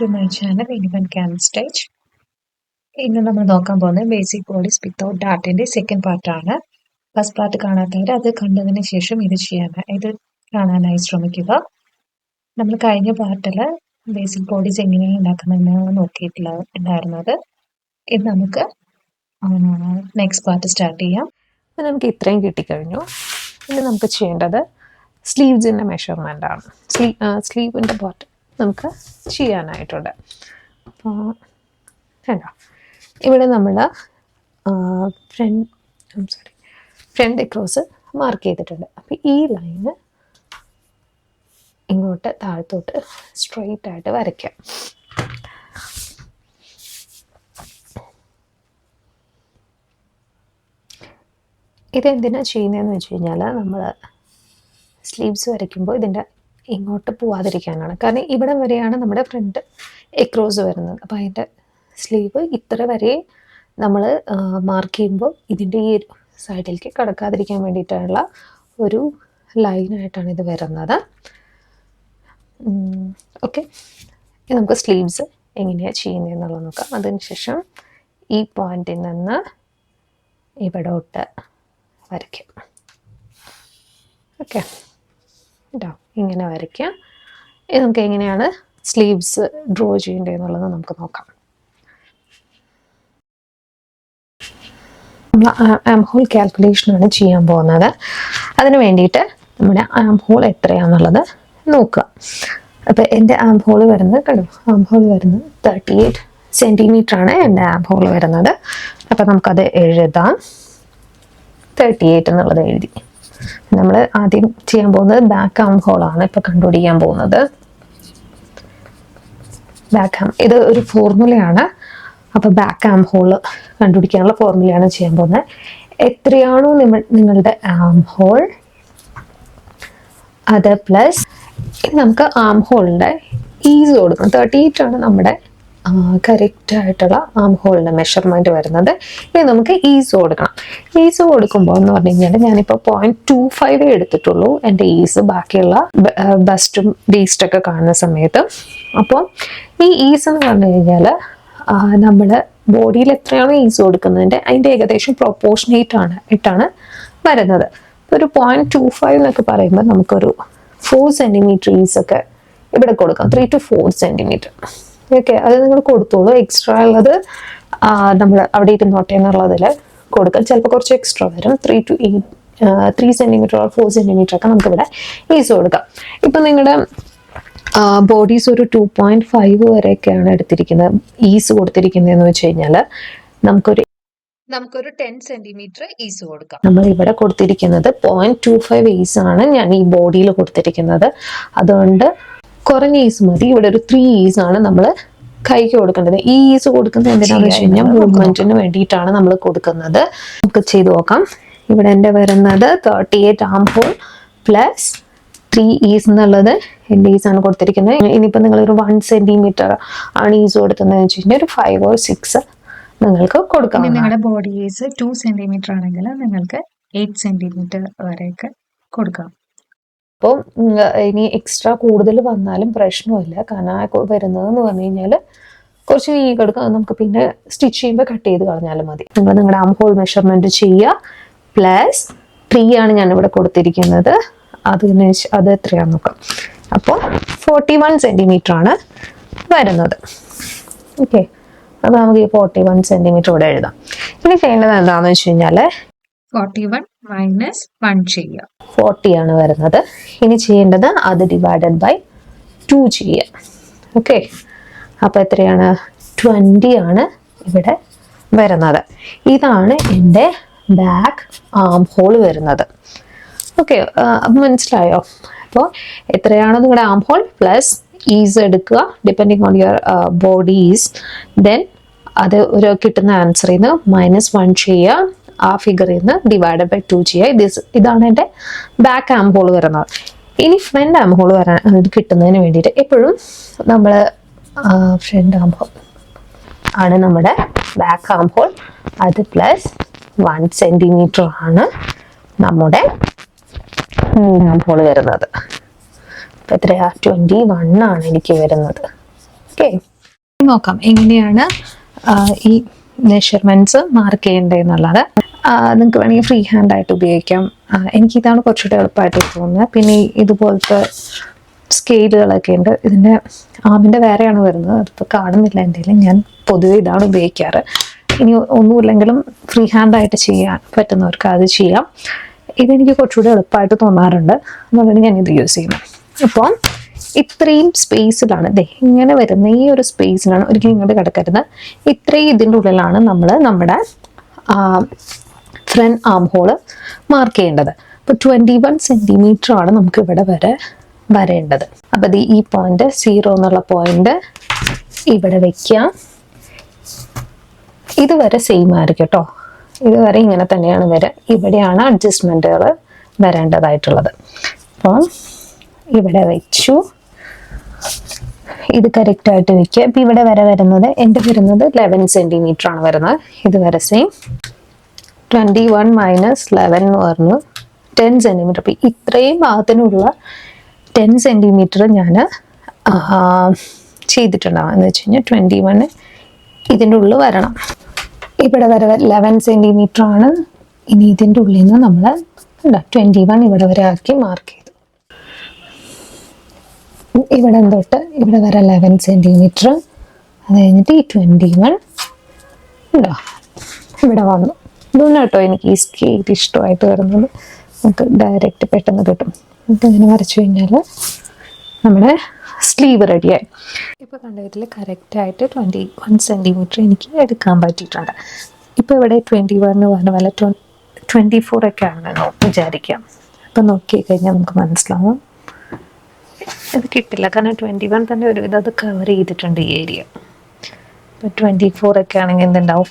To my channel anyone can stage ഇന്ന് നമ്മൾ നോക്കാൻ പോകുന്നത് ബേസിക് ബോഡീസ് വിത്തൗട്ട് ഡാർട്ടിന്റെ സെക്കൻഡ് പാർട്ടാണ് ഫസ്റ്റ് പാർട്ട് കാണാത്തവർ അത് കണ്ടതിന് ശേഷം ഇത് ചെയ്യാൻ ഇത് കാണാനായി ശ്രമിക്കുക. നമ്മൾ കഴിഞ്ഞ പാർട്ടിൽ ബേസിക് ബോഡീസ് എങ്ങനെയാണ് ഉണ്ടാക്കുന്നതെന്നാണ് നോക്കിയിട്ടുള്ള ഉണ്ടായിരുന്നത്. ഇത് നമുക്ക് നെക്സ്റ്റ് പാർട്ട് സ്റ്റാർട്ട് ചെയ്യാം. അപ്പം നമുക്ക് ഇത്രയും കിട്ടിക്കഴിഞ്ഞു. ഇനി നമുക്ക് ചെയ്യേണ്ടത് സ്ലീവ്സിന്റെ മെഷർമെന്റ് ആണ്. സ്ലീ സ്ലീവിന്റെ പാർട്ട് നമുക്ക് ചെയ്യാനായിട്ടുണ്ട്. അപ്പോൾ കേട്ടോ ഇവിടെ നമ്മൾ front sorry front cross mark ചെയ്തിട്ടുണ്ട്. അപ്പോൾ ഈ ലൈന് ഇങ്ങോട്ട് താഴത്തോട്ട് സ്ട്രെയിറ്റ് ആയിട്ട് വരയ്ക്കാം. ഇതെന്തിനാണ് ചെയ്യുന്നതെന്ന് വെച്ച് കഴിഞ്ഞാൽ നമ്മൾ സ്ലീവ്സ് വരയ്ക്കുമ്പോൾ ഇതിന്റെ ഇങ്ങോട്ട് പോവാതിരിക്കാനാണ്. കാരണം ഇവിടെ വരെയാണ് നമ്മുടെ ഫ്രണ്ട് എക്രോസ് വരുന്നത്. അപ്പോൾ അതിന്റെ സ്ലീവ് ഇത്ര വരെ നമ്മൾ മാർക്ക് ചെയ്യുമ്പോൾ ഇതിന്റെ ഈ സൈഡിലേക്ക് കടക്കാതിരിക്കാൻ വേണ്ടിയിട്ടുള്ള ഒരു ലൈനായിട്ടാണ് ഇത് വരുന്നത്. ഓക്കെ നമുക്ക് സ്ലീവ്സ് എങ്ങനെയാണ് ചെയ്യുന്നതെന്നുള്ളത് നോക്കാം. അതിനുശേഷം ഈ പോയിന്റിൽ നിന്ന് ഇവിടോട്ട് വരയ്ക്കും. ഓക്കെ കേട്ടോ ഇങ്ങനെ വരയ്ക്കുക ഇത് നമുക്ക് എങ്ങനെയാണ് സ്ലീവ്സ് ഡ്രോ ചെയ്യേണ്ടത് എന്നുള്ളത് നമുക്ക് നോക്കാം. നമ്മൾ ആം ഹോൾ കാൽക്കുലേഷനാണ് ചെയ്യാൻ പോകുന്നത്. അതിന് വേണ്ടിയിട്ട് നമ്മുടെ ആം ഹോൾ എത്രയാണെന്നുള്ളത് നോക്കുക. അപ്പോൾ എന്റെ ആം ഹോൾ വരുന്നത് കണ്ടു? ആം ഹോൾ വരുന്നത് തേർട്ടി എയ്റ്റ് സെന്റിമീറ്റർ ആണ് എന്റെ ആം ഹോൾ വരുന്നത്. അപ്പോൾ നമുക്കത് എഴുതാം. തേർട്ടി എയ്റ്റ് എന്നുള്ളത് എഴുതി. നമ്മൾ ആദ്യം ചെയ്യാൻ പോകുന്നത് ബാക്ക് ആം ഹോൾ ആണ് ഇപ്പോൾ കണ്ടുപിടിക്കാൻ പോകുന്നത്. ബാക്ക് ആം ഇത് ഒരു ഫോർമുലയാണ് അപ്പോൾ ബാക്ക് ആം ഹോൾ കണ്ടുപിടിക്കാനുള്ള ഫോർമുലയാണ് ചെയ്യാൻ പോകുന്നത്. എത്രയാണോ നിങ്ങൾ നിങ്ങളുടെ ആം ഹോൾ അത് പ്ലസ് നമുക്ക് ആം ഹോളിന്റെ ഈസ് കൊടുക്കണം. തേർട്ടി എയ്റ്റ് ആണ് നമ്മുടെ കറക്റ്റ് ആയിട്ടുള്ള ആം ഹോളിന്റെ മെഷർമെന്റ് വരുന്നത്. ഇനി നമുക്ക് ഈസ് കൊടുക്കണം. ഈസ് കൊടുക്കുമ്പോൾ എന്ന് പറഞ്ഞു കഴിഞ്ഞാൽ ഞാനിപ്പോൾ പോയിന്റ് ടു ഫൈവ് എടുത്തിട്ടുള്ളൂ. എന്റെ ഈസ് ബാക്കിയുള്ള ബസ്റ്റും ബീസ്റ്റൊക്കെ കാണുന്ന സമയത്ത്. അപ്പോൾ ഈ ഈസ് എന്ന് പറഞ്ഞു കഴിഞ്ഞാൽ നമ്മൾ ബോഡിയിൽ എത്രയാണ് ഈസ് കൊടുക്കുന്നതിന്റെ അതിന്റെ ഏകദേശം പ്രൊപ്പോർഷനേറ്റ് ആണ് ഇട്ടാണ് വരുന്നത്. ഒരു പോയിന്റ് ടു ഫൈവ് എന്നൊക്കെ പറയുമ്പോൾ നമുക്കൊരു ഫോർ സെന്റിമീറ്റർ ഈസ് ഒക്കെ ഇവിടെ കൊടുക്കാം. Three to four centimetre okay അത് നിങ്ങൾ കൊടുത്തോളൂ. എക്സ്ട്രാ ഉള്ളത് നമ്മൾ അവിടെ ഇരുന്നോട്ടെ എന്നുള്ളതിൽ കൊടുക്കാം. ചിലപ്പോൾ കുറച്ച് എക്സ്ട്രാ വരും. Three to eight three centimetre or four centimetre ഒക്കെ നമുക്കിവിടെ ഈസ് കൊടുക്കാം. ഇപ്പം നിങ്ങളുടെ ബോഡീസ് ഒരു ടു പോയിന്റ് ഫൈവ് വരെയൊക്കെയാണ് എടുത്തിരിക്കുന്നത്. ഈസ് കൊടുത്തിരിക്കുന്നതെന്ന് വെച്ച് കഴിഞ്ഞാൽ നമുക്കൊരു നമുക്കൊരു ടെൻ സെന്റിമീറ്റർ ഈസ് കൊടുക്കാം. നമ്മൾ ഇവിടെ കൊടുത്തിരിക്കുന്നത് പോയിന്റ് ടു ഫൈവ് ഈസ് ആണ് ഞാൻ ഈ ബോഡിയിൽ കൊടുത്തിരിക്കുന്നത്. അതുകൊണ്ട് കുറഞ്ഞ ഈസ് മതി. ഇവിടെ ഒരു ത്രീ ഈസ് ആണ് നമ്മൾ കൈക്ക് കൊടുക്കേണ്ടത്. ഈ ഈസ് കൊടുക്കുന്നത് എന്തിനാണെന്ന് വെച്ച് കഴിഞ്ഞാൽ മൂവ്മെന്റിന് വേണ്ടിയിട്ടാണ് നമ്മൾ കൊടുക്കുന്നത്. നമുക്ക് ചെയ്തു നോക്കാം. ഇവിടെ എന്റെ വരുന്നത് thirty eight arm hole plus three ease എന്നുള്ളത് എന്റെ ഈസ് ആണ് കൊടുത്തിരിക്കുന്നത്. ഇനിയിപ്പോൾ നിങ്ങൾ ഒരു വൺ സെന്റിമീറ്റർ ആണ് ഈസ് കൊടുത്തതെന്ന് വെച്ച് കഴിഞ്ഞാൽ ഒരു ഫൈവ് ഓർ സിക്സ് നിങ്ങൾക്ക് കൊടുക്കാം. നിങ്ങളുടെ ബോഡി ഈസ് ടു സെന്റിമീറ്റർ ആണെങ്കിൽ നിങ്ങൾക്ക് എയ്റ്റ് സെന്റിമീറ്റർ വരെയൊക്കെ കൊടുക്കാം. അപ്പോൾ ഇനി എക്സ്ട്രാ കൂടുതൽ വന്നാലും പ്രശ്നമില്ല. കാരണം ആ വരുന്നതെന്ന് പറഞ്ഞു കഴിഞ്ഞാൽ കുറച്ച് നീ എടുക്കുക നമുക്ക് പിന്നെ സ്റ്റിച്ച് ചെയ്യുമ്പോൾ കട്ട് ചെയ്ത് കളഞ്ഞാലും മതി. നിങ്ങൾ നിങ്ങളുടെ ആം ഹോൾ മെഷർമെന്റ് ചെയ്യുക. പ്ലസ് ത്രീ ആണ് ഞാനിവിടെ കൊടുത്തിരിക്കുന്നത്. അതിന് അത് എത്രയാണെന്ന് നോക്കാം. അപ്പോൾ ഫോർട്ടി വൺ സെന്റിമീറ്റർ ആണ് വരുന്നത്. ഓക്കെ അപ്പോൾ നമുക്ക് ഈ ഫോർട്ടി വൺ സെന്റിമീറ്റർ ഇവിടെ എഴുതാം. ഇനി ചെയ്യേണ്ടത് എന്താണെന്ന് വെച്ച് കഴിഞ്ഞാൽ ഫോർട്ടി വൺ മൈനസ് വൺ ചെയ്യുക. ഫോർട്ടി ആണ് വരുന്നത്. ഇനി ചെയ്യേണ്ടത് അത് ഡിവൈഡഡ് ബൈ ടു ചെയ്യുക. ഓക്കെ അപ്പോൾ എത്രയാണ്? ട്വന്റി ആണ് ഇവിടെ വരുന്നത്. ഇതാണ് എന്റെ ബാക്ക് ആം ഹോൾ വരുന്നത്. ഓക്കെ മനസ്സിലായോ? അപ്പോൾ എത്രയാണ് നിങ്ങളുടെ ആം ഹോൾ പ്ലസ് ഈസ് എടുക്കുക. Depending on your body ease then അത് ഒരു കിട്ടുന്ന ആൻസറിൽ നിന്ന് മൈനസ് വൺ ചെയ്യുക. ആ ഫിഗറിൽ നിന്ന് ഡിവൈഡ് ബൈ ടു ജി ആയി ദിസ് ഇതാണ് എന്റെ ബാക്ക് ആം ഹോൾ വരുന്നത്. ഇനി ഫ്രണ്ട് ആം ഹോൾ വരാൻ കിട്ടുന്നതിന് വേണ്ടിയിട്ട് എപ്പോഴും നമ്മൾ ഫ്രണ്ട് ആം ഹോൾ ആണ് നമ്മുടെ ബാക്ക് ആം ഹോൾ അത് പ്ലസ് വൺ സെന്റിമീറ്റർ ആണ് നമ്മുടെ ആം ഹോൾ വരുന്നത്. അപ്പം എത്രയാ? ട്വന്റി വൺ ആണ് എനിക്ക് വരുന്നത്. ഓക്കെ നോക്കാം എങ്ങനെയാണ് ഈ മെഷർമെന്റ്സ് മാർക്ക് ചെയ്യേണ്ടതെന്നുള്ളത് നിങ്ങൾക്ക് വേണമെങ്കിൽ ഫ്രീ ഹാൻഡ് ആയിട്ട് ഉപയോഗിക്കാം. എനിക്ക് ഇതാണ് കുറച്ചുകൂടി എളുപ്പമായിട്ട് തോന്നുന്നത്. പിന്നെ ഇതുപോലത്തെ സ്കെയിലുകളൊക്കെ ഉണ്ട്. ഇതിന്റെ ആമിന്റെ വേറെയാണ് വരുന്നത്. അതിപ്പോൾ കാണുന്നില്ല എന്തെങ്കിലും ഞാൻ പൊതുവെ ഇതാണ് ഉപയോഗിക്കാറ്. ഇനി ഒന്നുമില്ലെങ്കിലും ഫ്രീ ഹാൻഡായിട്ട് ചെയ്യാൻ പറ്റുന്നവർക്ക് അത് ചെയ്യാം. ഇതെനിക്ക് കുറച്ചുകൂടി എളുപ്പമായിട്ട് തോന്നാറുണ്ട്. അതുകൊണ്ടാണ് ഞാൻ ഇത് യൂസ് ചെയ്യുന്നത് അപ്പോൾ ഇത്രയും സ്പേസിലാണ് ദേ ഇങ്ങനെ വരുന്ന ഈ ഒരു സ്പേസിലാണ് ഒരിക്കലും ഇങ്ങോട്ട് കിടക്കരുത്. ഇത്രയും ഇതിന്റെ ഉള്ളിലാണ് നമ്മൾ നമ്മുടെ ഫ്രണ്ട് ആം ഹോൾ മാർക്ക് ചെയ്യേണ്ടത് അപ്പോൾ ട്വന്റി വൺ സെന്റിമീറ്റർ ആണ് നമുക്ക് ഇവിടെ വരെ വരേണ്ടത്. അപ്പോൾ ഈ പോയിന്റ് സീറോ എന്നുള്ള പോയിന്റ് ഇവിടെ വയ്ക്കാം ഇതുവരെ സെയിം ആയിരിക്കും കേട്ടോ. ഇതുവരെ ഇങ്ങനെ തന്നെയാണ് വരെ. ഇവിടെയാണ് അഡ്ജസ്റ്റ്മെന്റുകൾ വരേണ്ടതായിട്ടുള്ളത്. അപ്പോൾ ഇവിടെ വെച്ചു. ഇത് കറക്റ്റ് ആയിട്ട് വെക്കുക ഇപ്പം ഇവിടെ വരെ വരുന്നത് എന്റെ വരുന്നത് ലെവൻ സെന്റിമീറ്റർ ആണ് വരുന്നത്. ഇതുവരെ same twenty one minus eleven എന്ന് പറഞ്ഞു ടെൻ സെന്റിമീറ്റർ അപ്പം ഇത്രയും ഭാഗത്തിനുള്ള ടെൻ സെന്റിമീറ്റർ ഞാൻ ചെയ്തിട്ടുണ്ടാവും. എന്ന് വെച്ച് കഴിഞ്ഞാൽ ട്വന്റി വൺ ഇതിന്റെ ഉള്ളിൽ വരണം. ഇവിടെ വരെ ലെവൻ സെന്റിമീറ്റർ ആണ്. ഇനി ഇതിന്റെ ഉള്ളിൽ നിന്ന് നമ്മൾ ട്വന്റി വൺ ഇവിടെ വരെ ആക്കി മാർക്ക് ചെയ്തു. ഇവിടെ തൊട്ട് ഇവിടെ വരെ ലെവൻ സെന്റിമീറ്റർ അത് കഴിഞ്ഞിട്ട് ഈ ട്വന്റി വൺ ഉണ്ടോ? ഇവിടെ വന്നു. ഇതൊന്നും കേട്ടോ എനിക്ക് ഈ സ്കെയിൽ ഇഷ്ടമായിട്ട് വരുന്നത്. നമുക്ക് ഡയറക്റ്റ് പെട്ടെന്ന് കിട്ടും. നമുക്ക് ഇങ്ങനെ വരച്ചു കഴിഞ്ഞാൽ നമ്മുടെ സ്ലീവ് റെഡിയായി ഇപ്പോൾ കണ്ടതിൽ കറക്റ്റായിട്ട് ട്വന്റി വൺ സെന്റിമീറ്റർ എനിക്ക് എടുക്കാൻ പറ്റിയിട്ടുണ്ട്. ഇപ്പോൾ ഇവിടെ ട്വന്റി വൺ പറഞ്ഞ പോലെ ട്വന്റി ഫോർ ഒക്കെ ആണെന്ന് വിചാരിക്കാം. അപ്പം നോക്കി കഴിഞ്ഞാൽ നമുക്ക് മനസ്സിലാവും. ഇത് കിട്ടില്ല. കാരണം ട്വന്റി വൺ തന്നെ ഒരുവിധം അത് കവർ ചെയ്തിട്ടുണ്ട് ഈ ഏരിയ ഇപ്പം ട്വന്റി ഫോർ ഒക്കെ ആണെങ്കിൽ എന്തുണ്ടാവും?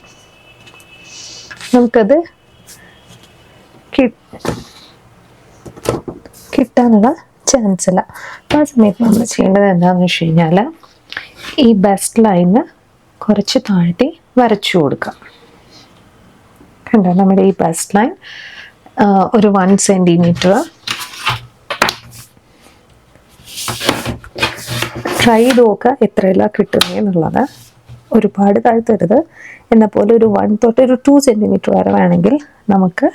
നമുക്കത് കിട്ടാനുള്ള ചാൻസ് ഇല്ല ആ സമയത്ത് നമ്മൾ ചെയ്യേണ്ടത് എന്താണെന്ന് വെച്ച് കഴിഞ്ഞാൽ ഈ ബെസ്റ്റ് ലൈന് കുറച്ച് താഴ്ത്തി വരച്ചു കൊടുക്കാം കണ്ടോ? നമ്മുടെ ഈ ബെസ്റ്റ് ലൈൻ ഒരു വൺ സെന്റിമീറ്റർ ട്രൈ ചെയ്ത് നോക്കുക എത്രയെല്ലാം കിട്ടുന്നത് എന്നുള്ളത്. ഒരുപാട് താഴ്ത്തരുത്. എന്നാൽ പോലെ ഒരു വൺ തൊട്ട് ഒരു ടു സെന്റിമീറ്റർ വരെ വേണമെങ്കിൽ നമുക്ക്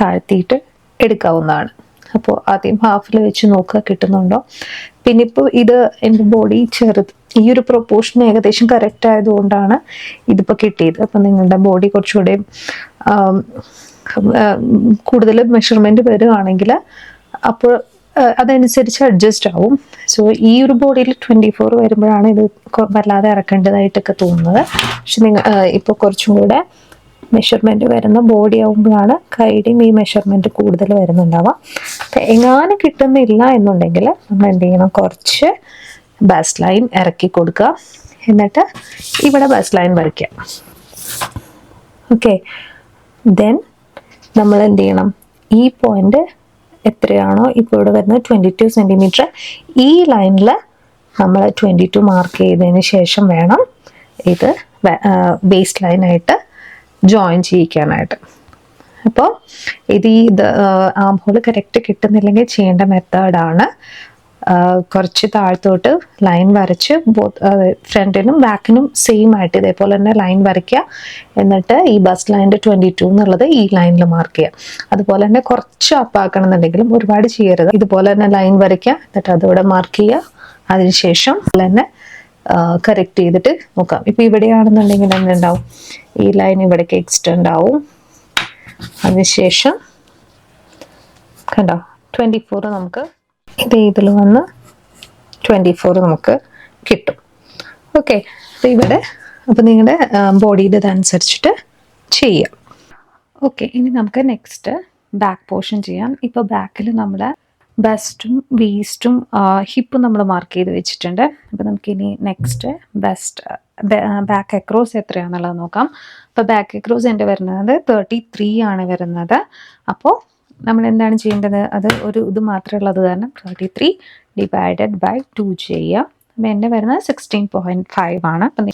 താഴ്ത്തിയിട്ട് എടുക്കാവുന്നതാണ്. അപ്പോൾ ആദ്യം ഹാഫിൽ വെച്ച് നോക്കുക കിട്ടുന്നുണ്ടോ? പിന്നെ ഇപ്പോൾ ഇത് എന്റെ ബോഡി ചെറുത്. ഈ ഒരു പ്രൊപ്പോർഷൻ ഏകദേശം കറക്റ്റ് ആയതുകൊണ്ടാണ് ഇതിപ്പോൾ കിട്ടിയത്. അപ്പം നിങ്ങളുടെ ബോഡി കുറച്ചുകൂടെ കൂടുതൽ മെഷർമെന്റ് വരികയാണെങ്കിൽ അപ്പോൾ അതനുസരിച്ച് അഡ്ജസ്റ്റ് ആവും. സോ ഈ ഒരു ബോഡിയിൽ ട്വന്റി ഫോർ വരുമ്പോഴാണ് ഇത് വല്ലാതെ ഇറക്കേണ്ടതായിട്ടൊക്കെ തോന്നുന്നത്. പക്ഷെ നിങ്ങൾ ഇപ്പോൾ കുറച്ചും കൂടെ മെഷർമെന്റ് വരുന്ന ബോഡി ആകുമ്പോഴാണ് കൈയുടെയും ഈ മെഷർമെന്റ് കൂടുതൽ വരുന്നുണ്ടാവുക. അപ്പം എങ്ങാനും കിട്ടുന്നില്ല എന്നുണ്ടെങ്കിൽ നമ്മൾ എന്ത് ചെയ്യണം? കുറച്ച് ബസ് ലൈൻ ഇറക്കി കൊടുക്കുക. എന്നിട്ട് ഇവിടെ ബസ് ലൈൻ വരയ്ക്കുക. ഓക്കെ ദെൻ നമ്മൾ എന്ത് ചെയ്യണം? ഈ പോയിന്റ് എത്രയാണോ ഇപ്പോൾ ഇവിടെ വരുന്നത്? ട്വന്റി ടു സെന്റിമീറ്റർ ഈ ലൈനിൽ നമ്മൾ ട്വന്റി ടു മാർക്ക് ചെയ്തതിന് ശേഷം വേണം ഇത് ബേസ് ലൈനായിട്ട് ജോയിൻ ചെയ്യിക്കാനായിട്ട്. അപ്പോൾ ഇത് ഈ ആം ഹോൾ കറക്റ്റ് കിട്ടുന്നില്ലെങ്കിൽ ചെയ്യേണ്ട മെത്തേഡാണ് കുറച്ച് താഴ്ത്തോട്ട് ലൈൻ വരച്ച് ഫ്രണ്ടിനും ബാക്കിനും സെയിം ആയിട്ട് ഇതേപോലെ തന്നെ ലൈൻ വരയ്ക്കുക. എന്നിട്ട് ഈ ബസ് ലൈന്റെ ട്വന്റി ടു എന്നുള്ളത് ഈ ലൈനിൽ മാർക്ക് ചെയ്യുക. അതുപോലെ തന്നെ കുറച്ച് അപ്പാക്കണം എന്നുണ്ടെങ്കിലും ഒരുപാട് ചെയ്യരുത്. ഇതുപോലെ തന്നെ ലൈൻ വരയ്ക്കുക. എന്നിട്ട് അതിവിടെ മാർക്ക് ചെയ്യുക. അതിനുശേഷം തന്നെ കറക്റ്റ് ചെയ്തിട്ട് നോക്കാം ഇപ്പോൾ ഇവിടെയാണെന്നുണ്ടെങ്കിൽ എന്തുണ്ടാവും ഈ ലൈൻ ഇവിടേക്ക് എക്സ്റ്റെൻഡ് ആവും. അതിനുശേഷം കണ്ടോ? ട്വന്റി ഫോർ നമുക്ക് ഇത് ഇതിൽ വന്ന് ട്വന്റി ഫോർ നമുക്ക് കിട്ടും. ഓക്കെ അപ്പോൾ ഇവിടെ അപ്പോൾ നിങ്ങളുടെ ബോഡിയുടെ ഇതനുസരിച്ചിട്ട് ചെയ്യാം. ഓക്കെ ഇനി നമുക്ക് നെക്സ്റ്റ് ബാക്ക് പോർഷൻ ചെയ്യാം. ഇപ്പോൾ ബാക്കിൽ നമ്മൾ ബെസ്റ്റും വീസ്റ്റും ഹിപ്പും നമ്മൾ മാർക്ക് ചെയ്ത് വെച്ചിട്ടുണ്ട്. അപ്പോൾ നമുക്കിനി നെക്സ്റ്റ് ബെസ്റ്റ് ബാക്ക് അക്രോസ് എത്രയാണെന്നുള്ളത് നോക്കാം. അപ്പോൾ ബാക്ക് അക്രോസ് എന്റെ വരുന്നത് തേർട്ടി ത്രീ ആണ് വരുന്നത്. അപ്പോൾ നമ്മൾ എന്താണ് ചെയ്യേണ്ടത്? അത് ഒരു ഇത് മാത്രമേ ഉള്ളത് കാരണം thirty three divided by two ചെയ്യുക അപ്പം എന്റെ വരുന്നത് സിക്സ്റ്റീൻ പോയിന്റ് ഫൈവ് ആണ്. അപ്പം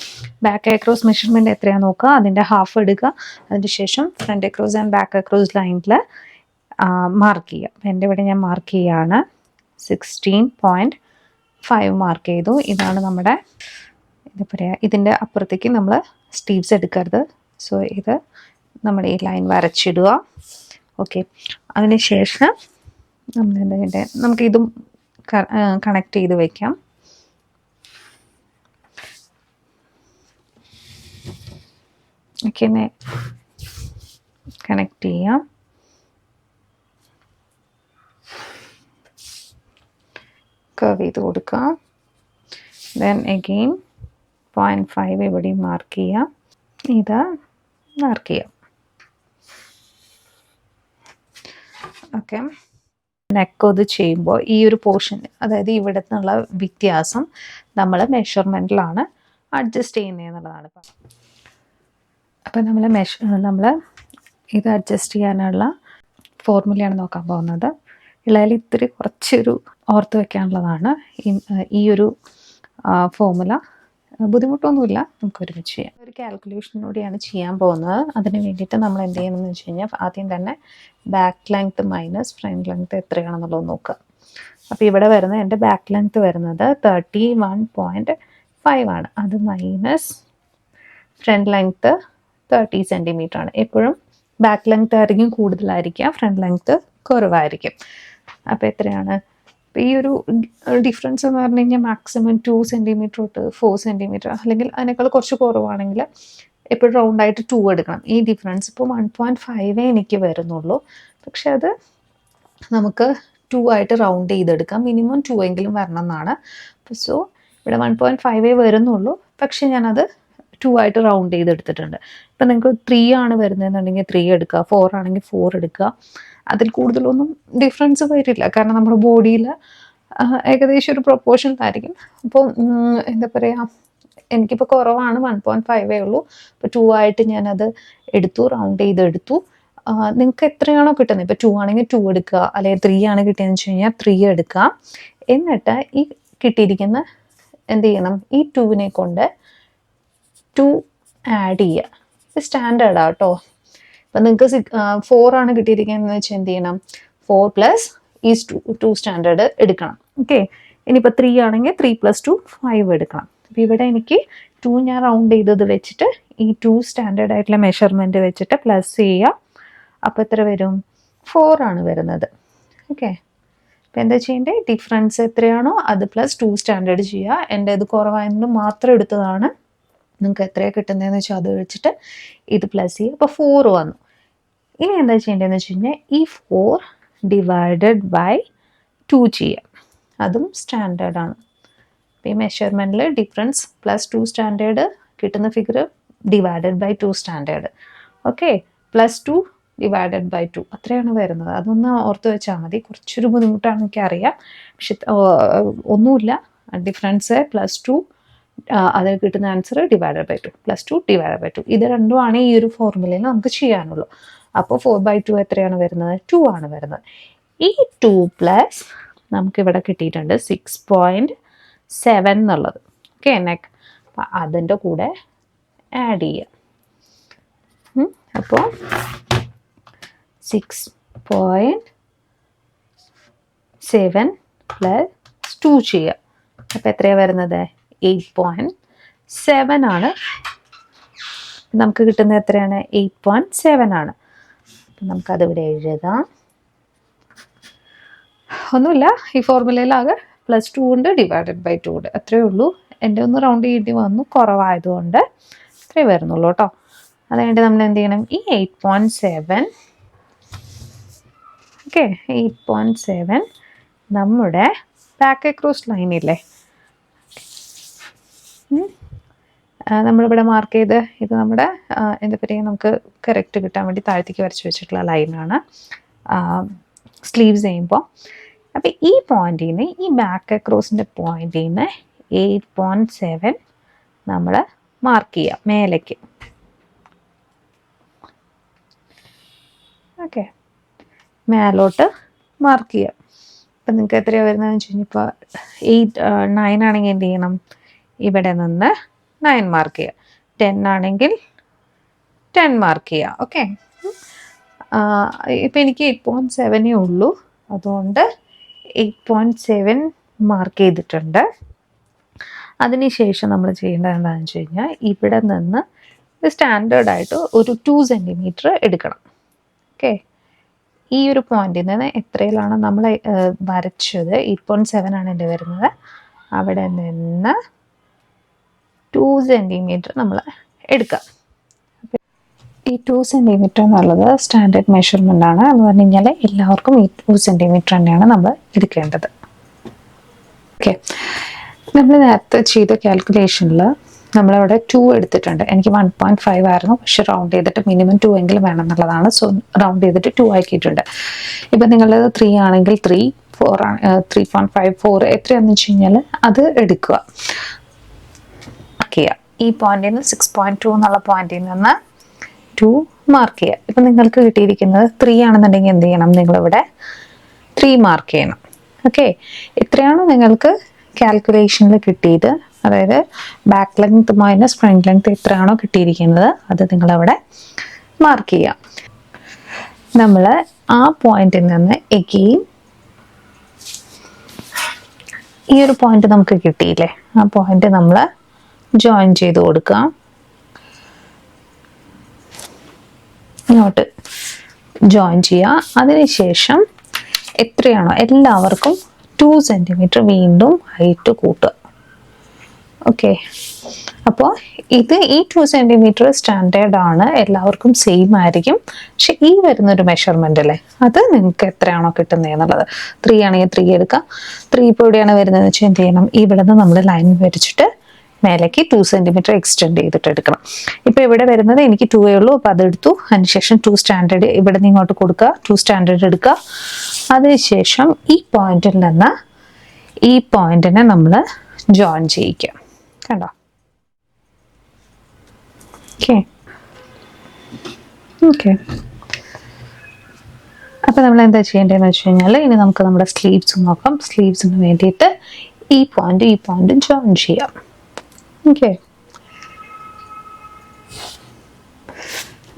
ബാക്ക് അക്രോസ് മെഷർമെന്റ് എത്രയാണെന്ന് നോക്കുക. അതിന്റെ ഹാഫ് എടുക്കുക. അതിന് ശേഷം front across and back across ലൈനിൽ മാർക്ക് ചെയ്യുക. അപ്പം എന്റെ ഇവിടെ ഞാൻ മാർക്ക് ചെയ്യുകയാണ് സിക്സ്റ്റീൻ പോയിന്റ് ഫൈവ് മാർക്ക് ചെയ്തു. ഇതാണ് നമ്മുടെ എന്താ പറയുക ഇതിന്റെ അപ്പുറത്തേക്ക് നമ്മൾ സ്റ്റീവ്സ് എടുക്കരുത്. സോ ഇത് നമ്മുടെ ഈ ലൈൻ വരച്ചിടുക. ഓക്കെ അതിനുശേഷം നമ്മൾ എന്താ ചെയ്യേണ്ടത് നമുക്കിതും കണക്ട് ചെയ്ത് വയ്ക്കാം ഓക്കെ കണക്ട് ചെയ്യാം. കർവ് ചെയ്ത് കൊടുക്കാം. ദെൻ എഗെയിൻ പോയിന്റ് ഫൈവ് എവിടെയും മാർക്ക് ചെയ്യാം. ഇത് മാർക്ക് ചെയ്യാം. ഓക്കെ. നെക്ക് ചെയ്യുമ്പോൾ ഈ ഒരു പോർഷൻ അതായത് ഇവിടെ നിന്നുള്ള വ്യത്യാസം നമ്മൾ മെഷർമെന്റിലാണ് അഡ്ജസ്റ്റ് ചെയ്യുന്നത് എന്നുള്ളതാണ്. അപ്പോൾ നമ്മൾ മെഷ നമ്മൾ ഇത് അഡ്ജസ്റ്റ് ചെയ്യാനുള്ള ഫോർമുലയാണ് നോക്കാൻ പോകുന്നത്. ഇളയിൽ ഇത്തിരി കുറച്ചൊരു ഓർത്ത് വെക്കാനുള്ളതാണ് ഈ ഒരു ഫോർമുല ബുദ്ധിമുട്ടൊന്നുമില്ല. നമുക്ക് ഒരുമിച്ച് ചെയ്യാം ഒരു കാൽക്കുലേഷനോടെയാണ് ചെയ്യാൻ പോകുന്നത്. അതിന് വേണ്ടിയിട്ട് നമ്മൾ എന്ത് ചെയ്യണമെന്ന് വെച്ച് കഴിഞ്ഞാൽ ആദ്യം തന്നെ back length minus front length എത്രയാണെന്നുള്ളത് നോക്കുക. അപ്പോൾ ഇവിടെ വരുന്ന എന്റെ ബാക്ക് ലെങ്ത് വരുന്നത് തേർട്ടി വൺ പോയിന്റ് ഫൈവ് ആണ്. അത് minus front length thirty centimetre ആണ്. എപ്പോഴും ബാക്ക് ലെങ്ത് ആയിരിക്കും കൂടുതലായിരിക്കുക ഫ്രണ്ട് ലെങ്ത്ത് കുറവായിരിക്കും. അപ്പോൾ എത്രയാണ്? ഈ ഒരു ഡിഫറൻസ് എന്ന് പറഞ്ഞു കഴിഞ്ഞാൽ മാക്സിമം ടു സെന്റിമീറ്റർ തൊട്ട് ഫോർ സെന്റിമീറ്റർ അല്ലെങ്കിൽ അതിനേക്കാൾ കുറച്ച് കുറവാണെങ്കിൽ എപ്പോഴും റൗണ്ട് ആയിട്ട് ടു എടുക്കണം. ഈ ഡിഫറൻസ് ഇപ്പോൾ വൺ പോയിന്റ് ഫൈവേ എനിക്ക് വരുന്നുള്ളൂ. പക്ഷെ അത് നമുക്ക് ടു ആയിട്ട് റൗണ്ട് ചെയ്തെടുക്കാം. മിനിമം ടു എങ്കിലും വരണം എന്നാണ്. സോ ഇവിടെ വൺ പോയിന്റ് ഫൈവേ വരുന്നുള്ളൂ. പക്ഷെ ഞാനത് ടു ആയിട്ട് റൗണ്ട് ചെയ്തെടുത്തിട്ടുണ്ട്. ഇപ്പം നിങ്ങൾക്ക് ത്രീ ആണ് വരുന്നതെന്നുണ്ടെങ്കിൽ ത്രീ എടുക്കുക. ഫോർ ആണെങ്കിൽ ഫോർ എടുക്കുക. അതിൽ കൂടുതലൊന്നും ഡിഫറൻസ് വരില്ല. കാരണം നമ്മുടെ ബോഡിയിൽ ഏകദേശം ഒരു പ്രൊപ്പോർഷനിലായിരിക്കും അപ്പോൾ എന്താ പറയുക എനിക്കിപ്പോൾ കുറവാണ് വൺ പോയിന്റ് ഫൈവേ ഉള്ളൂ. ഇപ്പോൾ ടു ആയിട്ട് ഞാനത് എടുത്തു റൗണ്ട് ചെയ്തെടുത്തു. നിങ്ങൾക്ക് എത്രയാണോ കിട്ടുന്നത് ഇപ്പോൾ ടു ആണെങ്കിൽ ടു എടുക്കുക. അല്ലെങ്കിൽ ത്രീ ആണ് കിട്ടിയതെന്ന് വെച്ച് കഴിഞ്ഞാൽ ത്രീ എടുക്കുക. എന്നിട്ട് ഈ കിട്ടിയിരിക്കുന്ന എന്ത് ചെയ്യണം? ഈ ടുവിനെ കൊണ്ട് ടു ആഡ് ചെയ്യുക. ഇത് സ്റ്റാൻഡേർഡാണ് കേട്ടോ അപ്പം നിങ്ങൾക്ക് ഫോർ ആണ് കിട്ടിയിരിക്കുന്നത് വെച്ചാൽ എന്ത് ചെയ്യണം? ഫോർ പ്ലസ് ഈ ടു ടു സ്റ്റാൻഡേർഡ് എടുക്കണം. ഓക്കെ ഇനിയിപ്പോൾ ത്രീ ആണെങ്കിൽ ത്രീ പ്ലസ് ടു ഫൈവ് എടുക്കണം. അപ്പോൾ ഇവിടെ എനിക്ക് ടു ഞാൻ റൗണ്ട് ചെയ്തത് വെച്ചിട്ട് ഈ ടു സ്റ്റാൻഡേർഡ് ആയിട്ടുള്ള മെഷർമെന്റ് വെച്ചിട്ട് പ്ലസ് ചെയ്യുക അപ്പോൾ എത്ര വരും? ഫോർ ആണ് വരുന്നത്. ഓക്കെ അപ്പോൾ എന്താ ചെയ്യേണ്ടത് ഡിഫറൻസ് എത്രയാണോ അത് പ്ലസ് ടു സ്റ്റാൻഡേർഡ് ചെയ്യുക എന്റെ ഇത് കുറവായതുകൊണ്ട് മാത്രം എടുത്തതാണ്. നിങ്ങൾക്ക് എത്രയാണ് കിട്ടുന്നതെന്ന് വെച്ചാൽ അത് വെച്ചിട്ട് ഇത് പ്ലസ് ചെയ്യുക അപ്പോൾ ഫോർ വന്നു. ഇനി എന്താ ചെയ്യേണ്ടതെന്ന് വെച്ച് കഴിഞ്ഞാൽ ഈ ഫോർ ഡിവൈഡഡ് ബൈ ടു ചെയ്യാം അതും സ്റ്റാൻഡേർഡ് ആണ്. ഈ മെഷർമെന്റിൽ ഡിഫറൻസ് പ്ലസ് ടു സ്റ്റാൻഡേർഡ് കിട്ടുന്ന figure divided by two standard okay plus two divided by two അത്രയാണ് വരുന്നത്. അതൊന്ന് ഓർത്ത് വെച്ചാൽ മതി. കുറച്ചൊരു ബുദ്ധിമുട്ടാണ് എനിക്കറിയാം. പക്ഷെ ഒന്നുമില്ല. ഡിഫറൻസ് പ്ലസ് ടു അതിൽ കിട്ടുന്ന answer divided by two plus two divided by two ഇത് രണ്ടുമാണ് ഈ ഒരു ഫോർമുലയിൽ നമുക്ക് ചെയ്യാനുള്ളൂ. അപ്പോൾ ഫോർ ബൈ ടു എത്രയാണ് വരുന്നത്? ടു ആണ് വരുന്നത്. ഈ ടു പ്ലസ് നമുക്കിവിടെ കിട്ടിയിട്ടുണ്ട് സിക്സ് പോയിന്റ് സെവൻ എന്നുള്ളത്. ഓക്കെ നെക്ക് അപ്പം അതിന്റെ കൂടെ ആഡ് ചെയ്യുക അപ്പോൾ six point seven plus two ചെയ്യുക അപ്പോൾ എത്രയാണ് വരുന്നത്? എയ്റ്റ് പോയിന്റ് സെവൻ ആണ്. നമുക്ക് കിട്ടുന്നത് എത്രയാണ്? എയ്റ്റ് പോയിന്റ് സെവൻ ആണ്. അപ്പം നമുക്കതിവിടെ എഴുതാം. ഒന്നുമില്ല ഈ ഫോർമുലയിലാകെ പ്ലസ് ടു ഉണ്ട് ഡിവൈഡഡ് ബൈ ടു ഉണ്ട് അത്രയേ ഉള്ളൂ. എന്റെ ഒന്ന് റൗണ്ട് ചെയ്യേണ്ടി വന്നു. കുറവായതുകൊണ്ട് അത്രേ വരുന്നുള്ളൂ കേട്ടോ അതുകൊണ്ട് നമ്മൾ എന്ത് ചെയ്യണം? ഈ eight point seven okay eight point seven നമ്മുടെ ബാക്ക് അക്രോസ് ലൈനില്ലേ നമ്മളിവിടെ മാർക്ക് ചെയ്ത് ഇത് നമ്മുടെ എന്താ പറയുക നമുക്ക് കറക്റ്റ് കിട്ടാൻ വേണ്ടി താഴത്തേക്ക് വരച്ച് വെച്ചിട്ടുള്ള ലൈനാണ് സ്ലീവ്സ് ചെയ്യുമ്പോൾ അപ്പോൾ ഈ പോയിന്റിൽ നിന്ന് ഈ ബാക്ക് അക്രോസിന്റെ പോയിന്റിൽ നിന്ന് എയ്റ്റ് പോയിന്റ് സെവൻ നമ്മൾ മാർക്ക് ചെയ്യുക മേലേക്ക്. ഓക്കെ മേലോട്ട് മാർക്ക് ചെയ്യുക അപ്പം നിങ്ങൾക്ക് എത്രയാണ് വരുന്നതെന്ന് വെച്ച് കഴിഞ്ഞാൽ ഇപ്പോൾ എയ്റ്റ് നയൻ ആണെങ്കിൽ എന്ത് ചെയ്യണം? ഇവിടെ നിന്ന് നയൻ മാർക്ക് ചെയ്യുക ടെൻ ആണെങ്കിൽ ടെൻ മാർക്ക് ചെയ്യുക ഓക്കെ ഇപ്പം എനിക്ക് എയ്റ്റ് പോയിന്റ് സെവനേ ഉള്ളൂ. അതുകൊണ്ട് എയ്റ്റ് പോയിന്റ് സെവൻ മാർക്ക് ചെയ്തിട്ടുണ്ട്. അതിനുശേഷം നമ്മൾ ചെയ്യേണ്ടത് എന്താണെന്ന് വെച്ച് കഴിഞ്ഞാൽ ഇവിടെ നിന്ന് സ്റ്റാൻഡേർഡ് ആയിട്ട് ഒരു ടു സെന്റിമീറ്റർ എടുക്കണം ഓക്കെ ഈ ഒരു പോയിന്റിൽ നിന്ന് എത്രയിലാണ് നമ്മൾ വരച്ചത്? എയ്റ്റ് പോയിന്റ് സെവൻ ആണ് എന്റെ വരുന്നത്. അവിടെ നിന്ന് ടു സെന്റിമീറ്റർ നമ്മൾ എടുക്കുക ഈ ടു സെന്റിമീറ്റർ എന്നുള്ളത് സ്റ്റാൻഡേർഡ് മെഷർമെന്റ് ആണ്. എന്ന് പറഞ്ഞു കഴിഞ്ഞാൽ എല്ലാവർക്കും ഈ ടു സെന്റിമീറ്റർ തന്നെയാണ് നമ്മൾ എടുക്കേണ്ടത്. ഓക്കെ നമ്മൾ നേരത്തെ ചെയ്ത കാൽക്കുലേഷനിൽ നമ്മളിവിടെ ടു എടുത്തിട്ടുണ്ട്. എനിക്ക് വൺ പോയിന്റ് ഫൈവ് ആയിരുന്നു. പക്ഷെ റൗണ്ട് ചെയ്തിട്ട് മിനിമം ടു എങ്കിലും വേണം എന്നുള്ളതാണ്. സോ റൗണ്ട് ചെയ്തിട്ട് ടു ആക്കിയിട്ടുണ്ട്. ഇപ്പം നിങ്ങൾ ത്രീ ആണെങ്കിൽ three four three point five four എത്രയാണെന്ന് വെച്ച് കഴിഞ്ഞാൽ അത് എടുക്കുക. മാർക്ക് ചെയ്യുക. ഈ പോയിന്റിൽ നിന്ന് സിക്സ് പോയിന്റ് ടു എന്നുള്ള പോയിന്റിൽ നിന്ന് ടു മാർക്ക് ചെയ്യുക. ഇപ്പം നിങ്ങൾക്ക് കിട്ടിയിരിക്കുന്നത് ത്രീ ആണെന്നുണ്ടെങ്കിൽ എന്ത് ചെയ്യണം? നിങ്ങളിവിടെ ത്രീ മാർക്ക് ചെയ്യണം. ഓക്കെ ഇത്രയാണ് നിങ്ങൾക്ക് കാൽക്കുലേഷനിൽ കിട്ടിയത്. അതായത് back length minus front length എത്രയാണോ കിട്ടിയിരിക്കുന്നത് അത് നിങ്ങളവിടെ മാർക്ക് ചെയ്യാം നമ്മൾ ആ പോയിന്റിൽ നിന്ന് എഗെയിൻ ഈ ഒരു പോയിന്റ് നമുക്ക് കിട്ടിയില്ലേ? ആ പോയിന്റ് നമ്മൾ ജോയിൻ ചെയ്ത് കൊടുക്കുക ഇങ്ങോട്ട് ജോയിൻ ചെയ്യുക. അതിനുശേഷം എത്രയാണോ എല്ലാവർക്കും ടു സെന്റിമീറ്റർ വീണ്ടും ഹൈറ്റ് കൂട്ടുക. ഓക്കെ അപ്പോൾ ഇത് ഈ ടു സെന്റിമീറ്റർ സ്റ്റാൻഡേർഡ് ആണ്. എല്ലാവർക്കും സെയിം ആയിരിക്കും. പക്ഷെ ഈ വരുന്ന ഒരു മെഷർമെന്റ് അല്ലേ? അത് നിങ്ങൾക്ക് എത്രയാണോ കിട്ടുന്നത് എന്നുള്ളത്. ത്രീ ആണെങ്കിൽ ത്രീ എടുക്കുക ത്രീ ഇപ്പോൾ എവിടെയാണ് വരുന്നതെന്ന് വെച്ചാൽ എന്ത് ചെയ്യണം? ഇവിടെ നിന്ന് നമ്മൾ ലൈൻ വരച്ചിട്ട് മേലേക്ക് ടു സെന്റിമീറ്റർ എക്സ്റ്റെൻഡ് ചെയ്തിട്ട് എടുക്കണം. ഇപ്പോൾ ഇവിടെ വരുന്നത് എനിക്ക് ടു എ ഉള്ളൂ. അപ്പോൾ അതെടുത്തു. അതിനുശേഷം ടു സ്റ്റാൻഡേർഡ് ഇവിടെ നിന്ന് ഇങ്ങോട്ട് കൊടുക്കുക. ടു സ്റ്റാൻഡേർഡ് എടുക്കുക. അതിനുശേഷം ഈ പോയിന്റിൽ നിന്ന് ഈ പോയിന്റിനെ നമ്മൾ ജോയിൻ ചെയ്യിക്കുക കണ്ടോ? ഓക്കെ ഓക്കെ അപ്പോൾ നമ്മൾ എന്താ ചെയ്യേണ്ടതെന്ന് വെച്ച് കഴിഞ്ഞാൽ ഇനി നമുക്ക് നമ്മുടെ സ്ലീവ്സ് നോക്കാം. സ്ലീവ്സിന് വേണ്ടിയിട്ട് ഈ പോയിന്റ് ഈ പോയിന്റ് ജോയിൻ ചെയ്യാം. ഓക്കെ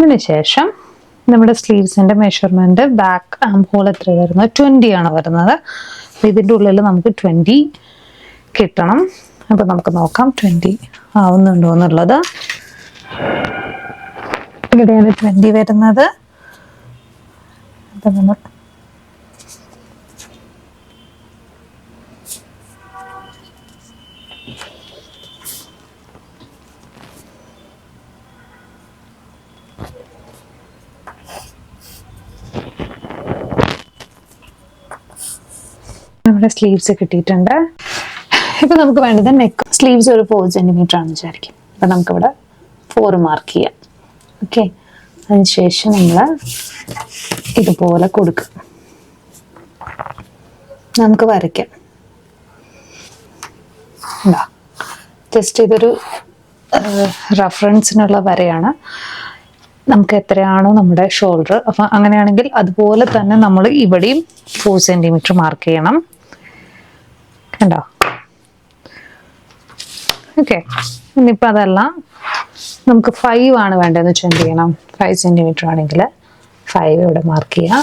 അതിനുശേഷം നമ്മുടെ സ്ലീവ്സിന്റെ മെഷർമെന്റ് ബാക്ക് ആം ഹോൾ എത്ര വരുന്നത്? ട്വന്റി ആണ് വരുന്നത്. ഇതിന്റെ ഉള്ളിൽ നമുക്ക് ട്വന്റി കിട്ടണം. അപ്പോൾ നമുക്ക് നോക്കാം ട്വന്റി ആവുന്നുണ്ടോ എന്നുള്ളത്. ഇവിടെയാണ് ട്വന്റി വരുന്നത്. അപ്പം നമ്മുടെ സ്ലീവ്സ് കിട്ടിയിട്ടുണ്ട്. ഇപ്പൊ നമുക്ക് വേണ്ടത് നെക്ക് സ്ലീവ്സ് ഒരു ഫോർ സെന്റിമീറ്റർ ആണെന്ന് വിചാരിക്കും. അപ്പൊ നമുക്കിവിടെ ഫോർ മാർക്ക് ചെയ്യാം. ഓക്കെ അതിനുശേഷം നമ്മൾ ഇതുപോലെ കൊടുക്കും. നമുക്ക് വരയ്ക്കാം. ജസ്റ്റ് ഇതൊരു റഫറൻസിനുള്ള വരയാണ്. നമുക്ക് എത്രയാണോ നമ്മുടെ ഷോൾഡർ അപ്പം അങ്ങനെയാണെങ്കിൽ അതുപോലെ തന്നെ നമ്മൾ ഇവിടെയും ഫോർ സെന്റിമീറ്റർ മാർക്ക് ചെയ്യണം. കണ്ടോ ഓക്കെ ഇനിയിപ്പോൾ അതല്ല. നമുക്ക് ഫൈവ് ആണ് വേണ്ടതെന്ന് വെച്ചാൽ എന്ത് ചെയ്യണം. ഫൈവ് സെന്റിമീറ്റർ ആണെങ്കിൽ ഫൈവ് ഇവിടെ മാർക്ക് ചെയ്യുക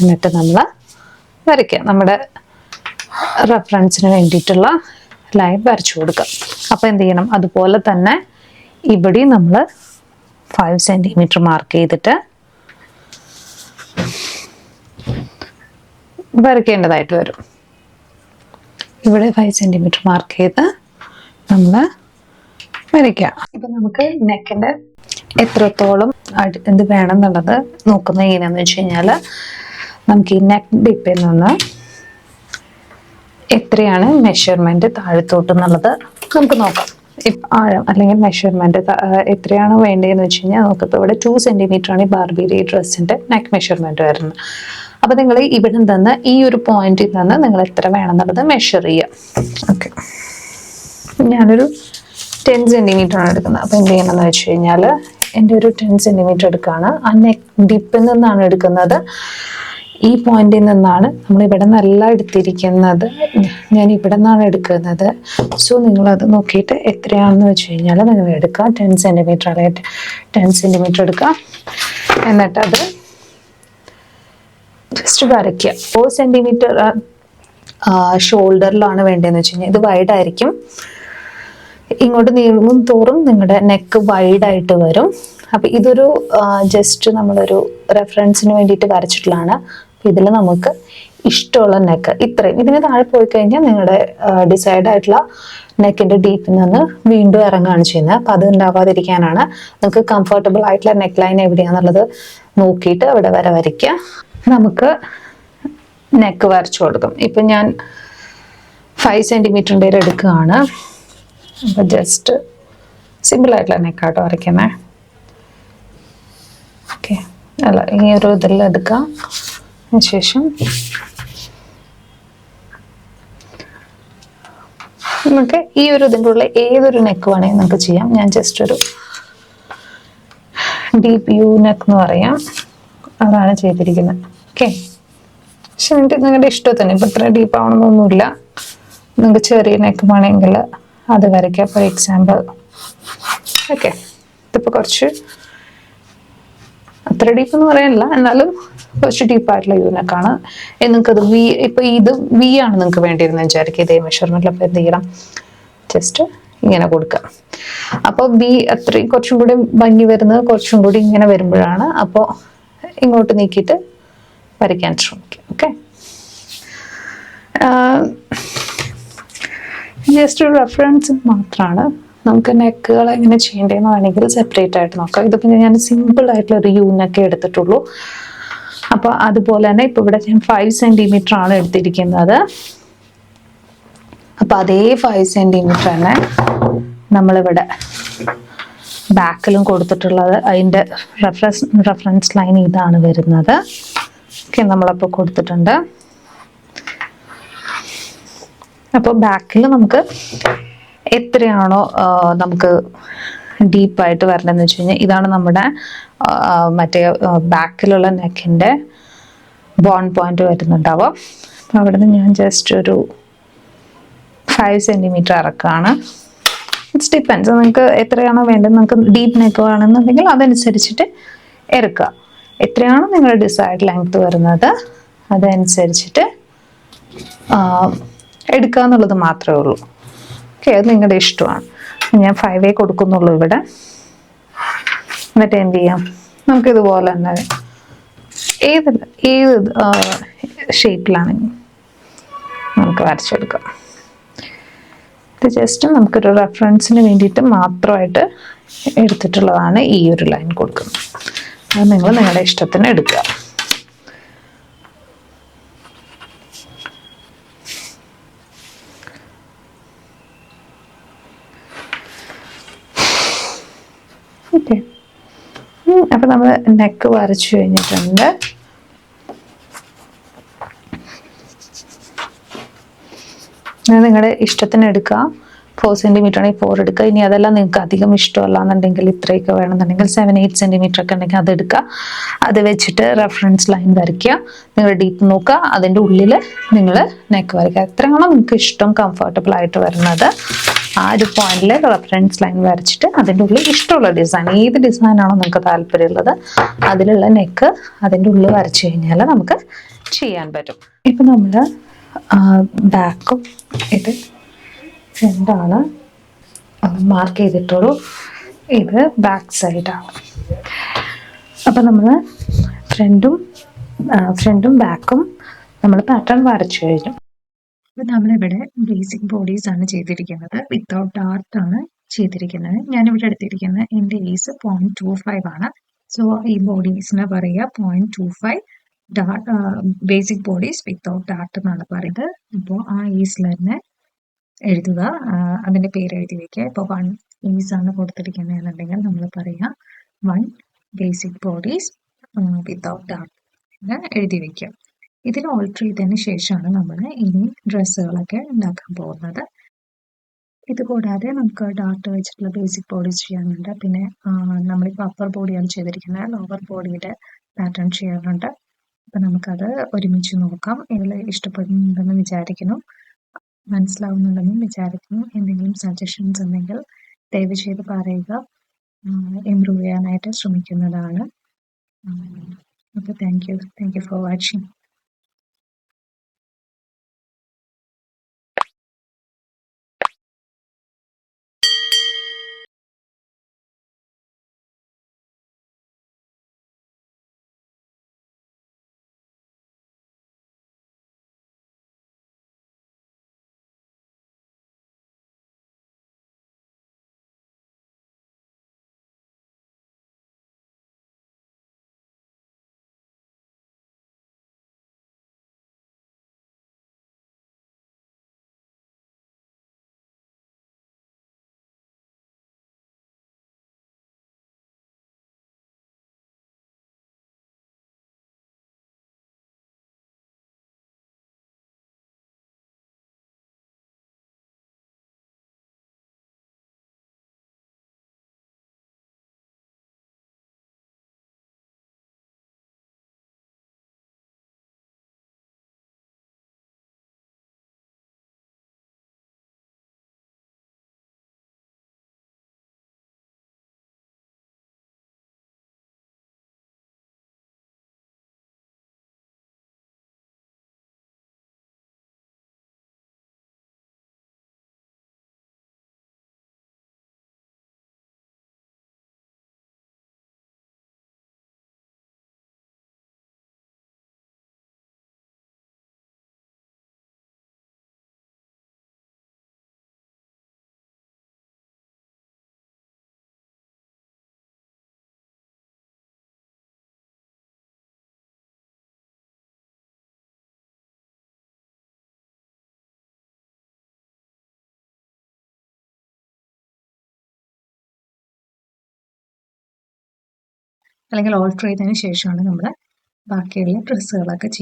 എന്നിട്ട് നമ്മൾ വരയ്ക്കുക നമ്മുടെ റെഫറൻസിന് വേണ്ടിയിട്ടുള്ള ലൈൻ വരച്ചു കൊടുക്കുക അപ്പോൾ എന്ത് ചെയ്യണം? അതുപോലെ തന്നെ ഇവിടെയും നമ്മൾ ഫൈവ് സെന്റിമീറ്റർ മാർക്ക് ചെയ്തിട്ട് വരയ്ക്കേണ്ടതായിട്ട് വരും. ഇവിടെ ഫൈവ് സെന്റിമീറ്റർ മാർക്ക് ചെയ്ത് നമ്മൾ വരയ്ക്കാം. ഇപ്പം നമുക്ക് നെക്കിന്റെ എത്രത്തോളം എന്ത് ഇത് വേണം എന്നുള്ളത് നോക്കുന്നത് എങ്ങനെയാണെന്ന് വെച്ച് കഴിഞ്ഞാൽ നമുക്ക് ഈ നെക്ക് ഡിപ്പിൽ നിന്ന് എത്രയാണ് മെഷർമെന്റ് താഴത്തോട്ട് എന്നുള്ളത് നമുക്ക് നോക്കാം. ആഴം അല്ലെങ്കിൽ മെഷർമെന്റ് എത്രയാണ് വേണ്ടതെന്ന് വെച്ച് കഴിഞ്ഞാൽ നമുക്കിപ്പോൾ ഇവിടെ ടു സെന്റിമീറ്റർ ആണ് ഈ ബാർബിരി ഡ്രസ്സിന്റെ നെക്ക് മെഷർമെന്റ് വരുന്നത്. അപ്പോൾ നിങ്ങൾ ഇവിടെ നിന്ന് ഈ ഒരു പോയിന്റിൽ നിന്ന് നിങ്ങൾ എത്ര വേണമെന്നുള്ളത് മെഷർ ചെയ്യുക ഓക്കെ ഞാനൊരു ടെൻ സെന്റിമീറ്റർ ആണ് എടുക്കുന്നത്. അപ്പോൾ എന്ത് ചെയ്യണമെന്ന് വെച്ച് കഴിഞ്ഞാൽ എന്റെ ഒരു ടെൻ സെന്റിമീറ്റർ എടുക്കുകയാണ് ആ നെക്ക് ഡിപ്പിൽ നിന്നാണ് എടുക്കുന്നത്. ഈ പോയിന്റിൽ നിന്നാണ് നമ്മൾ ഇവിടെ നല്ല എടുത്തിരിക്കുന്നത്. ഞാൻ ഇവിടെ നിന്നാണ് എടുക്കുന്നത്. സോ നിങ്ങൾ അത് നോക്കിയിട്ട് എത്രയാണെന്ന് വെച്ച് കഴിഞ്ഞാൽ നിങ്ങൾ എടുക്കുക. ടെൻ സെന്റിമീറ്റർ അല്ലെങ്കിൽ ടെൻ സെന്റിമീറ്റർ എടുക്കുക. എന്നിട്ടത് ജസ്റ്റ് വരയ്ക്കുക. ഫോർ സെന്റിമീറ്റർ ഷോൾഡറിലാണ് വേണ്ടതെന്ന് വെച്ച് കഴിഞ്ഞാൽ ഇത് വൈഡ് ആയിരിക്കും. ഇങ്ങോട്ട് നീങ്ങും തോറും നിങ്ങളുടെ നെക്ക് വൈഡായിട്ട് വരും. അപ്പം ഇതൊരു ജസ്റ്റ് നമ്മളൊരു റെഫറൻസിന് വേണ്ടിയിട്ട് വരച്ചിട്ടുള്ളതാണ്. ഇതിൽ നമുക്ക് ഇഷ്ടമുള്ള നെക്ക് ഇത്രയും. ഇതിന് താഴെ പോയി കഴിഞ്ഞാൽ നിങ്ങളുടെ ഡിസൈഡ് ആയിട്ടുള്ള നെക്കിന്റെ ഡീപ്പിൽ നിന്ന് വീണ്ടും ഇറങ്ങുകയാണ് ചെയ്യുന്നത്. അപ്പം അത് ഉണ്ടാവാതിരിക്കാനാണ്. നിങ്ങൾക്ക് കംഫർട്ടബിൾ ആയിട്ടുള്ള നെക്ക് ലൈൻ എവിടെയാണെന്നുള്ളത് നോക്കിയിട്ട് അവിടെ വരെ വരയ്ക്കുക. നമുക്ക് നെക്ക് വരച്ചു കൊടുക്കും. ഇപ്പം ഞാൻ ഫൈവ് സെന്റിമീറ്ററിന്റെ എടുക്കുകയാണ്. അപ്പം ജസ്റ്റ് സിമ്പിളായിട്ടുള്ള നെക്കാട്ടോ വരയ്ക്കുന്നത് ഓക്കെ അല്ല ഈ ഒരു ഇതിൽ എടുക്കാം. ശേഷം നമുക്ക് ഈ ഒരു ഇതിന്റെ ഉള്ളിൽ ഏതൊരു നെക്ക് വേണമെങ്കിൽ നമുക്ക് ചെയ്യാം. ഞാൻ ജസ്റ്റ് ഒരു ഡീപ് യു നെക്ക് എന്ന് പറയാം. അതാണ് ചെയ്തിരിക്കുന്നത് ഓക്കെ പക്ഷെ നിങ്ങൾക്ക് നിങ്ങളുടെ ഇഷ്ടത്തിന് ഇപ്പം ഇത്ര ഡീപ്പ് ആവണമെന്നൊന്നുമില്ല നിങ്ങൾക്ക് ചെറിയ നെക്ക് വേണമെങ്കിൽ അത് വരയ്ക്കാം. ഫോർ എക്സാമ്പിൾ ഓക്കെ ഇതിപ്പോൾ കുറച്ച് അത്ര ഡീപ്പ് എന്ന് പറയാനില്ല. എന്നാലും കുറച്ച് ഡീപ്പായിട്ടുള്ള യൂനക്കാണ് നിങ്ങൾക്ക് അത് വി ഇപ്പം ഇത് വി ആണ് നിങ്ങൾക്ക് വേണ്ടിയിരുന്നത് വിചാരിക്കുക. ഇതേ മെഷർമെന്റിൽ അപ്പോൾ എന്ത് ചെയ്യണം? ജസ്റ്റ് ഇങ്ങനെ കൊടുക്കുക. അപ്പോൾ വി അത്രയും കുറച്ചും കൂടി ഭംഗി വരുന്നത് കുറച്ചും കൂടി ഇങ്ങനെ വരുമ്പോഴാണ്. അപ്പോൾ ഇങ്ങോട്ട് നീക്കിയിട്ട് വരയ്ക്കാൻ ശ്രമിക്കുക ഓക്കെ ജസ്റ്റ് ഒരു റെഫറൻസ് മാത്രമാണ് നമുക്ക് നെക്കുകൾ എങ്ങനെ ചെയ്യേണ്ടതെന്ന് വേണമെങ്കിൽ സെപ്പറേറ്റ് ആയിട്ട് നോക്കാം. ഇതിപ്പോൾ ഞാൻ സിമ്പിൾ ആയിട്ടുള്ള ഒരു യൂനൊക്കെ എടുത്തിട്ടുള്ളൂ. അപ്പോൾ അതുപോലെ തന്നെ ഇപ്പോൾ ഇവിടെ ഞാൻ ഫൈവ് സെന്റിമീറ്റർ ആണ് എടുത്തിരിക്കുന്നത്. അപ്പോൾ അതേ ഫൈവ് സെന്റിമീറ്റർ തന്നെ നമ്മളിവിടെ ബാക്കിലും കൊടുത്തിട്ടുള്ളത്. അതിന്റെ റെഫറൻസ് റെഫറൻസ് ലൈൻ ഇതാണ് വരുന്നത്. ഓക്കെ നമ്മളപ്പോൾ കൊടുത്തിട്ടുണ്ട്. അപ്പോൾ ബാക്കിൽ നമുക്ക് എത്രയാണോ നമുക്ക് ഡീപ്പായിട്ട് വരണമെന്ന് വെച്ച് കഴിഞ്ഞാൽ ഇതാണ് നമ്മുടെ മറ്റേ ബാക്കിലുള്ള നെക്കിന്റെ ബോൺ പോയിന്റ് വരുന്നുണ്ടാവും അപ്പോൾ നിന്ന് ഞാൻ ജസ്റ്റ് ഒരു ഫൈവ് സെന്റിമീറ്റർ ഇറക്കാണ്. ഇറ്റ്സ് ഡിപ്പെൻസ് നിങ്ങൾക്ക് എത്രയാണോ വേണ്ടത് നിങ്ങൾക്ക് ഡീപ്പ് നെക്ക് വേണമെന്നുണ്ടെങ്കിൽ അതനുസരിച്ചിട്ട് ഇറക്കുക എത്രയാണോ നിങ്ങളുടെ ഡിസൈഡ് ലെങ്ത് വരുന്നത് അതനുസരിച്ചിട്ട് എടുക്കുക എന്നുള്ളത് മാത്രമേ ഉള്ളൂ. ഓക്കെ അത് നിങ്ങളുടെ ഇഷ്ടമാണ്. ഞാൻ ഫൈവ് എ കൊടുക്കുന്നുള്ളൂ ഇവിടെ. എന്നിട്ട് എന്ത് ചെയ്യാം? നമുക്കിതുപോലെ തന്നെ ഏത് ഏത് ഷേപ്പിലാണെങ്കിലും നമുക്ക് വരച്ചെടുക്കാം. ഇത് ജസ്റ്റ് നമുക്കൊരു റെഫറൻസിന് വേണ്ടിയിട്ട് മാത്രമായിട്ട് എടുത്തിട്ടുള്ളതാണ് ഈ ഒരു ലൈൻ കൊടുക്കുന്നത്. അത് നിങ്ങൾ നിങ്ങളുടെ ഇഷ്ടത്തിന് എടുക്കുക. ഓക്കെ. അപ്പം നമ്മൾ നെക്ക് വരച്ചു കഴിഞ്ഞിട്ടുണ്ട്. നിങ്ങളുടെ ഇഷ്ടത്തിന് എടുക്കുക ഫോർ സെന്റിമീറ്റർ ആണെങ്കിൽ ഫോർ എടുക്കുക. ഇനി അതെല്ലാം നിങ്ങൾക്ക് അധികം ഇഷ്ടമല്ല എന്നുണ്ടെങ്കിൽ ഇത്രയൊക്കെ വേണമെന്നുണ്ടെങ്കിൽ സെവൻ എയ്റ്റ് സെന്റിമീറ്റർ ഒക്കെ ഉണ്ടെങ്കിൽ അത് എടുക്കുക. അത് വെച്ചിട്ട് റെഫറൻസ് ലൈൻ വരയ്ക്കുക. നിങ്ങൾ ഡീപ്പ് നോക്കുക. അതിന്റെ ഉള്ളിൽ നിങ്ങൾ നെക്ക് വരയ്ക്കുക. എത്രയാണോ നിങ്ങൾക്ക് ഇഷ്ടം കംഫർട്ടബിൾ ആയിട്ട് വരുന്നത്. ആ ഒരു പോയിന്റിൽ റെഫറൻസ് ലൈൻ വരച്ചിട്ട് അതിന്റെ ഉള്ളിൽ ഇഷ്ടമുള്ള ഡിസൈൻ ഏത് ഡിസൈനാണോ നിങ്ങൾക്ക് താല്പര്യമുള്ളത് അതിലുള്ള നെക്ക് അതിന്റെ ഉള്ളിൽ വരച്ചു കഴിഞ്ഞാൽ നമുക്ക് ചെയ്യാൻ പറ്റും. ഇപ്പം നമ്മൾ ബാക്കും ഇത് രണ്ടാണ് മാർക്ക് ചെയ്തിട്ടുള്ളൂ ഇത് ബാക്ക് സൈഡാണ് അപ്പം നമ്മൾ ഫ്രണ്ടും ഫ്രണ്ടും ബാക്കും നമ്മൾ പാറ്റേൺ വരച്ചു കഴിഞ്ഞു. അപ്പം നമ്മളിവിടെ ബേസിക് ബോഡീസ് ആണ് ചെയ്തിരിക്കുന്നത്. വിത്തൗട്ട് ഡാർട്ട് ആണ് ചെയ്തിരിക്കുന്നത്. ഞാനിവിടെ എടുത്തിരിക്കുന്നത് എന്റെ ഏസ് പോയിന്റ് ടു ഫൈവ് ആണ്. സോ ഈ ബോഡീസിനെ പറയുക point two five dart basic bodice without dart എന്നാണ് പറയുന്നത്. അപ്പോൾ ആ ഏസിൽ തന്നെ എഴുതുക. അതിന്റെ പേര് എഴുതി വെക്കുക. ഇപ്പോൾ വൺ ഈസ് ആണ് കൊടുത്തിരിക്കുന്നതെന്നുണ്ടെങ്കിൽ നമ്മൾ പറയുക one basic bodice without dart എന്ന് എഴുതി വെക്കുക. ഇതിൽ ഓൾട്ടർ ചെയ്തതിന് ശേഷമാണ് നമ്മൾ ഇനി ഡ്രസ്സുകളൊക്കെ ഉണ്ടാക്കാൻ പോകുന്നത്. ഇത് കൂടാതെ നമുക്ക് ഡാർട്ട് വെച്ചിട്ടുള്ള ബേസിക് ബോഡീസ് ചെയ്യാനുണ്ട്. പിന്നെ നമ്മളിപ്പോൾ അപ്പർ ബോഡിയാണ് ചെയ്തിരിക്കുന്നത്. ലോവർ ബോഡിയുടെ പാറ്റേൺ ചെയ്യാനുണ്ട്. അപ്പം നമുക്കത് ഒരുമിച്ച് നോക്കാം. ഇതിൽ ഇഷ്ടപ്പെടുന്നുണ്ടെന്ന് വിചാരിക്കുന്നു. മനസ്സിലാവുന്നുണ്ടെന്നും വിചാരിക്കുന്നു. എന്തെങ്കിലും സജഷൻസ് ഉണ്ടെങ്കിൽ ദയവ് ചെയ്ത് പറയുക. ഇമ്പ്രൂവ് ചെയ്യാനായിട്ട് ശ്രമിക്കുന്നതാണ്. Okay thank you thank you for watching അല്ലെങ്കിൽ ഓൾട്ടർ ചെയ്തതിന് ശേഷമാണ് നമ്മൾ ബാക്കിയുള്ള ഡ്രസ്സുകളൊക്കെ ചെയ്യുന്നത്